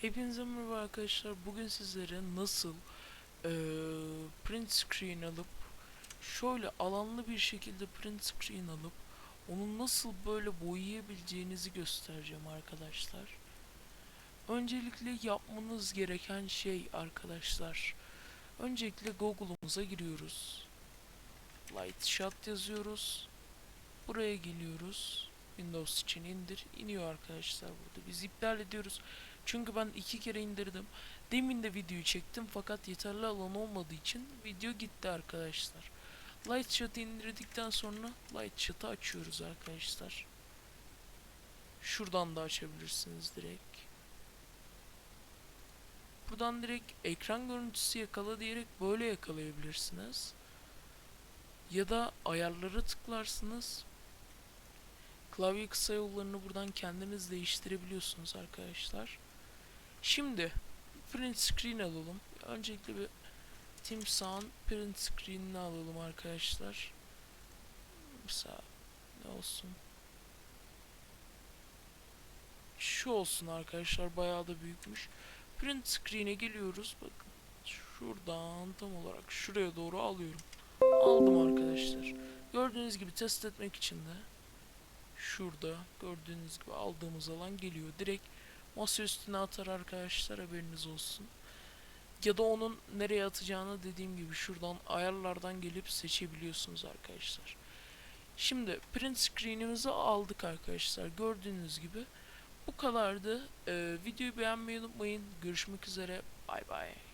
Hepinize merhaba arkadaşlar. Bugün sizlere nasıl eee, print screen alıp şöyle alanlı bir şekilde print screen alıp onu nasıl böyle boyayabileceğinizi göstereceğim arkadaşlar. Öncelikle yapmanız gereken şey arkadaşlar. Öncelikle Google'umuza giriyoruz. Light Shot yazıyoruz. Buraya geliyoruz. Windows için indir. iniyor arkadaşlar burada. Biz iptal ediyoruz. Çünkü ben iki kere indirdim. Demin de videoyu çektim fakat yeterli alan olmadığı için video gitti arkadaşlar. Light Shot'ı indirdikten sonra Light Shot'ı açıyoruz arkadaşlar. Şuradan da açabilirsiniz direkt. Buradan direkt ekran görüntüsü yakala diyerek böyle yakalayabilirsiniz. Ya da ayarlara tıklarsınız. Klavye kısa yollarını buradan kendiniz değiştirebiliyorsunuz arkadaşlar. Şimdi print screen alalım. Öncelikle bir timsahın print screen'ini alalım arkadaşlar. Mesela ne olsun? Şu olsun arkadaşlar bayağı da büyükmüş. Print screen'e geliyoruz. Bakın şuradan tam olarak şuraya doğru alıyorum. Aldım arkadaşlar. Gördüğünüz gibi test etmek için de şurada gördüğünüz gibi aldığımız alan geliyor. Direkt masa üstüne atar arkadaşlar haberiniz olsun. Ya da onun nereye atacağını dediğim gibi şuradan ayarlardan gelip seçebiliyorsunuz arkadaşlar. Şimdi print screen'imizi aldık arkadaşlar. Gördüğünüz gibi bu kadardı. Ee, videoyu beğenmeyi unutmayın. Görüşmek üzere. Bay bay.